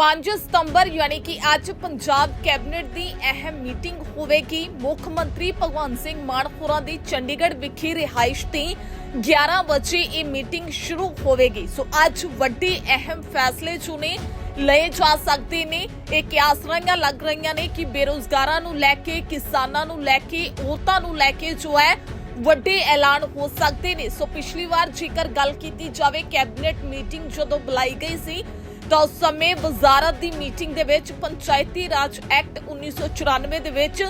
5 ਸਤੰਬਰ ਯਾਨੀ ਕਿ ਅੱਜ ਪੰਜਾਬ ਕੈਬਨਿਟ ਦੀ ਅਹਿਮ ਮੀਟਿੰਗ ਹੋਵੇਗੀ। ਮੁੱਖ ਮੰਤਰੀ ਭਗਵੰਤ ਸਿੰਘ ਮਾਨ ਹੋਰਾਂ ਦੀ ਚੰਡੀਗੜ੍ਹ ਵਿਖੇ ਰਿਹਾਇਸ਼ ਤੇ 11 ਵਜੇ ਇਹ ਮੀਟਿੰਗ ਸ਼ੁਰੂ ਹੋਵੇਗੀ। ਸੋ ਅੱਜ ਵੱਡੇ ਅਹਿਮ ਫੈਸਲੇ ਜੋ ਨੇ ਲਏ ਜਾ ਸਕਦੇ ਨੇ। ਇਹ ਕਿਆਸਰਾਂਆਂ ਲੱਗ ਰਹੀਆਂ ਨੇ ਕਿ ਬੇਰੋਜ਼ਗਾਰਾਂ ਨੂੰ ਲੈ ਕੇ, ਕਿਸਾਨਾਂ ਨੂੰ ਲੈ ਕੇ, ਔਰਤਾਂ ਨੂੰ ਲੈ ਕੇ ਜੋ ਹੈ ਵੱਡੇ ਐਲਾਨ ਹੋ ਸਕਦੇ ਨੇ। ਸੋ ਪਿਛਲੀ ਵਾਰ ਜੇਕਰ ਗੱਲ ਕੀਤੀ ਜਾਵੇ, ਕੈਬਨਿਟ ਮੀਟਿੰਗ ਜਦੋਂ ਬੁਲਾਈ ਗਈ ਸੀ ਤਾਂ ਉਸ ਸਮੇਂ ਵਜ਼ਾਰਤ ਦੀ ਮੀਟਿੰਗ ਦੇ ਵਿੱਚ ਪੰਚਾਇਤੀ ਰਾਜ ਐਕਟ 1994 ਦੇ ਵਿੱਚ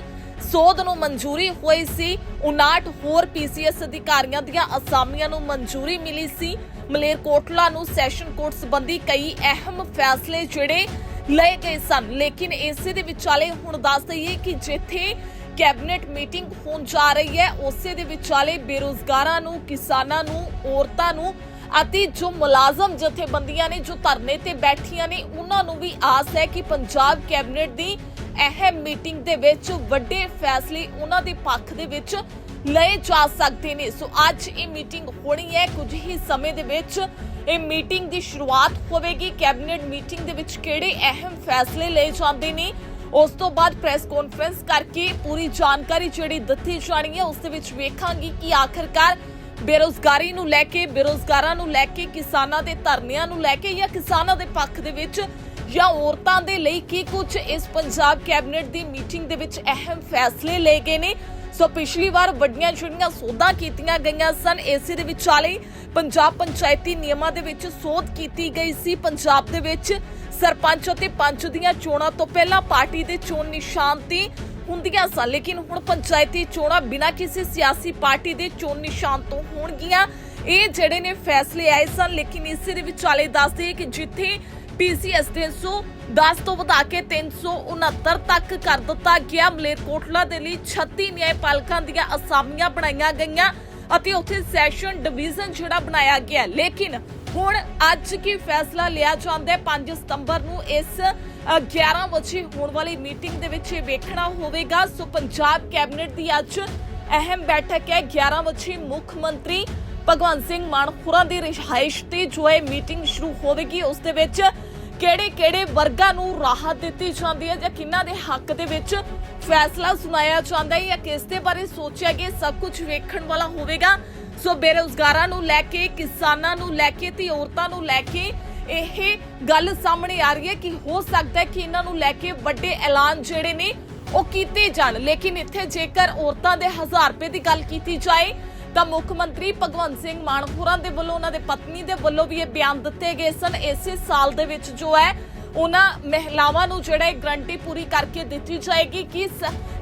ਸੋਧ ਨੂੰ ਮਨਜ਼ੂਰੀ ਹੋਈ ਸੀ। 59 ਹੋਰ ਪੀਸੀਐਸ ਅਧਿਕਾਰੀਆਂ ਦੀਆਂ ਅਸਾਮੀਆਂ ਨੂੰ ਮਨਜ਼ੂਰੀ ਮਿਲੀ ਸੀ। ਮਲੇਰਕੋਟਲਾ ਨੂੰ ਸੈਸ਼ਨ ਕੋਰਟ ਸੰਬੰਧੀ ਕਈ ਅਹਿਮ ਫੈਸਲੇ ਜਿਹੜੇ ਲਏ ਗਏ ਸਨ। ਲੇਕਿਨ ਇਸੇ ਦੇ ਵਿਚਾਲੇ ਹੁਣ ਦੱਸ ਦਈਏ ਕਿ ਜਿੱਥੇ ਕੈਬਨਿਟ ਮੀਟਿੰਗ ਹੋਣ ਜਾ ਰਹੀ ਹੈ, ਉਸੇ ਦੇ ਵਿਚਾਲੇ ਬੇਰੋਜ਼ਗਾਰਾਂ ਨੂੰ, ਕਿਸਾਨਾਂ ਨੂੰ, ਔਰਤਾਂ ਨੂੰ ਅਤੇ ਜੋ ਮੁਲਾਜ਼ਮ ਜਥੇਬੰਦੀਆਂ ਨੇ, ਜੋ ਧਰਨੇ ਤੇ ਬੈਠੀਆਂ ਨੇ, ਉਹਨਾਂ ਨੂੰ ਵੀ ਆਸ ਹੈ ਕਿ ਪੰਜਾਬ ਕੈਬਨਿਟ ਦੀ ਅਹਿਮ ਮੀਟਿੰਗ ਦੇ ਵਿੱਚ ਵੱਡੇ ਫੈਸਲੇ ਉਹਨਾਂ ਦੇ ਪੱਖ ਦੇ ਵਿੱਚ ਲਏ ਜਾ ਸਕਦੇ ਨੇ। ਸੋ ਅੱਜ ਇਹ ਮੀਟਿੰਗ ਹੋਣੀ ਹੈ। ਕੁਝ ਹੀ ਸਮੇਂ ਦੇ ਵਿੱਚ ਇਹ ਮੀਟਿੰਗ ਦੀ ਸ਼ੁਰੂਆਤ ਹੋਵੇਗੀ। ਕੈਬਨਿਟ ਮੀਟਿੰਗ ਦੇ ਵਿੱਚ ਕਿਹੜੇ ਅਹਿਮ ਫੈਸਲੇ ਲਏ ਜਾਂਦੇ ਨੇ, ਉਸ ਤੋਂ ਬਾਅਦ ਪ੍ਰੈਸ ਕਾਨਫਰੰਸ ਕਰਕੇ ਪੂਰੀ ਜਾਣਕਾਰੀ ਜਿਹੜੀ ਦਿੱਤੀ ਜਾਣੀ ਹੈ, ਉਸ ਦੇ ਵਿੱਚ ਵੇਖਾਂਗੀ ਕਿ ਆਖਰਕਾਰ ਬੇਰੋਜ਼ਗਾਰੀ ਨੂੰ ਲੈ ਕੇ, ਬੇਰੋਜ਼ਗਾਰਾਂ ਨੂੰ ਲੈ ਕੇ, ਕਿਸਾਨਾਂ ਦੇ ਧਰਨਿਆਂ ਨੂੰ ਲੈ ਕੇ ਜਾਂ ਕਿਸਾਨਾਂ ਦੇ ਪੱਖ ਦੇ ਵਿੱਚ ਜਾਂ ਔਰਤਾਂ ਦੇ ਲਈ ਕੀ ਕੁਝ ਇਸ ਪੰਜਾਬ ਕੈਬਨਿਟ ਦੀ ਮੀਟਿੰਗ ਦੇ ਵਿੱਚ ਅਹਿਮ ਫੈਸਲੇ ਲਏ ਗਏ ਨੇ। ਸੋ ਪਿਛਲੀ ਵਾਰ ਵੱਡੀਆਂ ਜਿਹੜੀਆਂ ਸੋਧਾਂ ਕੀਤੀਆਂ ਗਈਆਂ ਸਨ। ਏਸੀ ਦੇ ਵਿਚਾਲੇ ਪੰਜਾਬ ਪੰਚਾਇਤੀ ਨਿਯਮਾਂ ਦੇ ਵਿੱਚ ਸੋਧ ਕੀਤੀ ਗਈ ਸੀ। ਪੰਜਾਬ ਦੇ ਵਿੱਚ ਸਰਪੰਚ ਅਤੇ ਪੰਚ ਦੀਆਂ ਚੋਣਾਂ ਤੋਂ ਪਹਿਲਾਂ ਪਾਰਟੀ ਦੇ ਚੋਣ ਨਿਸ਼ਾਨ ਤੇ ਹੁੰਦੀਆਂ ਸਨ। ਲੇਕਿਨ ਹੁਣ ਪੰਚਾਇਤੀ ਚੋਣਾਂ ਬਿਨਾਂ ਕਿਸੇ ਸਿਆਸੀ ਪਾਰਟੀ ਦੇ ਚੋਣ ਨਿਸ਼ਾਨ ਤੋਂ ਹੋਣਗੀਆਂ। ਇਹ ਜਿਹੜੇ ਨੇ ਫੈਸਲੇ ਆਏ ਸਨ, ਲੇਕਿਨ ਇਸੇ ਦੇ ਵਿਚਾਲੇ ਦੱਸਦੇ ਕਿ ਜਿੱਥੇ ਪੀਸੀਐਸ 310 ਤੋਂ ਵਧਾ ਕੇ 369 ਤੱਕ ਕਰ ਦਿੱਤਾ ਗਿਆ, ਮਲੇਰਕੋਟਲਾ ਦੇ ਲਈ 36 ਨਿਆਂਪਾਲਕਾਂ ਦੀਆਂ ਅਸਾਮੀਆਂ ਬਣਾਈਆਂ ਗਈਆਂ ਅਤੇ ਉੱਥੇ ਸੈਸ਼ਨ ਡਿਵੀਜ਼ਨ ਜਿਹੜਾ ਬਣਾਇਆ ਗਿਆ। ਲੇਕਿਨ ਹੁਣ ਅੱਜ ਕੀ ਫੈਸਲਾ ਲਿਆ ਜਾਂਦਾ ਹੈ? 5 ਸਤੰਬਰ ਨੂੰ ਇਸ ਅ, 11 ਵਜੇ ਹੋਣ ਵਾਲੀ ਮੀਟਿੰਗ ਦੇ ਵਿੱਚ ਇਹ ਵੇਖਣਾ ਹੋਵੇਗਾ। ਸੋ ਪੰਜਾਬ ਕੈਬਨਿਟ ਦੀ ਅੱਜ ਅਹਿਮ ਬੈਠਕ ਹੈ। 11 ਵਜੇ ਮੁੱਖ ਮੰਤਰੀ ਭਗਵੰਤ ਸਿੰਘ ਮਾਨ ਖੁਰਾਂ ਦੀ ਰਿਹਾਇਸ਼ ਤੇ ਜੋ ਹੈ ਮੀਟਿੰਗ ਸ਼ੁਰੂ ਹੋਵੇਗੀ ਉਸ ਦੇ ਵਿੱਚ ਕਿਹੜੇ ਕਿਹੜੇ ਵਰਗਾਂ ਨੂੰ ਰਾਹਤ ਦਿੱਤੀ ਜਾਂਦੀ ਹੈ ਜਾਂ ਕਿਹਨਾਂ ਦੇ ਹੱਕ ਦੇ ਵਿੱਚ ਫੈਸਲਾ ਸੁਣਾਇਆ ਜਾਂਦਾ ਹੈ ਜਾਂ ਕਿਸ ਦੇ ਬਾਰੇ ਸੋਚਿਆ ਗਿਆ ਸਭ ਕੁਝ ਵੇਖਣ ਵਾਲਾ ਹੋਵੇਗਾ। ਸੋ ਬੇਰੋਜ਼ਗਾਰਾਂ ਨੂੰ ਲੈ ਕੇ, ਕਿਸਾਨਾਂ ਨੂੰ ਲੈ ਕੇ ਤੇ ਔਰਤਾਂ ਨੂੰ ਲੈ ਕੇ ਇਹ ਗੱਲ ਸਾਹਮਣੇ ਆ ਰਹੀ ਹੈ ਕਿ ਹੋ ਸਕਦਾ ਹੈ ਕਿ ਇਹਨਾਂ ਨੂੰ ਲੈ ਕੇ ਵੱਡੇ ਐਲਾਨ ਜਿਹੜੇ ਨੇ ਉਹ ਕੀਤੇ ਜਾਣ। ਲੇਕਿਨ ਇੱਥੇ ਜੇਕਰ ਔਰਤਾਂ ਦੇ 1000 ਰੁਪਏ ਦੀ ਗੱਲ ਕੀਤੀ ਜਾਏ, ਤਾਂ ਮੁੱਖ ਮੰਤਰੀ ਭਗਵੰਤ ਸਿੰਘ ਮਾਨ ਹੋਰਾਂ ਦੇ ਵੱਲੋਂ, ਉਹਨਾਂ ਦੇ ਪਤਨੀ ਦੇ ਵੱਲੋਂ ਵੀ ਇਹ ਬਿਆਨ ਦਿੱਤੇ ਗਏ ਸਨ। ਇਸੇ ਸਾਲ ਦੇ ਵਿੱਚ ਜੋ ਹੈ, ਉਹਨਾਂ ਮਹਿਲਾਵਾਂ ਨੂੰ ਜਿਹੜਾ ਇਹ ਗਰੰਟੀ ਪੂਰੀ ਕਰਕੇ ਦਿੱਤੀ ਜਾਏਗੀ ਕਿ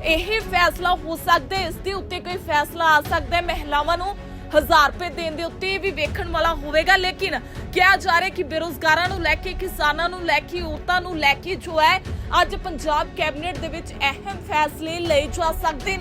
ਇਹ ਫੈਸਲਾ ਹੋ ਸਕਦਾ ਹੈ। ਇਸ ਦੇ ਉੱਤੇ ਕੋਈ ਫੈਸਲਾ ਆ ਸਕਦਾ ਹੈ। ਮਹਿਲਾਵਾਂ ਨੂੰ 1000 ਰੁਪਏ ਦੇਣ ਦੇ ਉੱਤੇ ਵੀ ਵੇਖਣ ਵਾਲਾ ਹੋਵੇਗਾ, ਲੇਕਿਨ ਕਿਹਾ ਜਾ ਰਿਹਾ ਕਿ ਬੇਰੋਜ਼ਗਾਰਾਂ ਨੂੰ ਲੈ ਕੇ, ਕਿਸਾਨਾਂ ਨੂੰ ਲੈ ਕੇ, ਔਰਤਾਂ ਨੂੰ ਲੈ ਕੇ ਜੋ ਹੈ, ਅੱਜ ਪੰਜਾਬ ਕੈਬਨਿਟ ਦੇ ਵਿੱਚ ਅਹਿਮ ਫੈਸਲੇ ਲਏ ਜਾ ਸਕਦੇ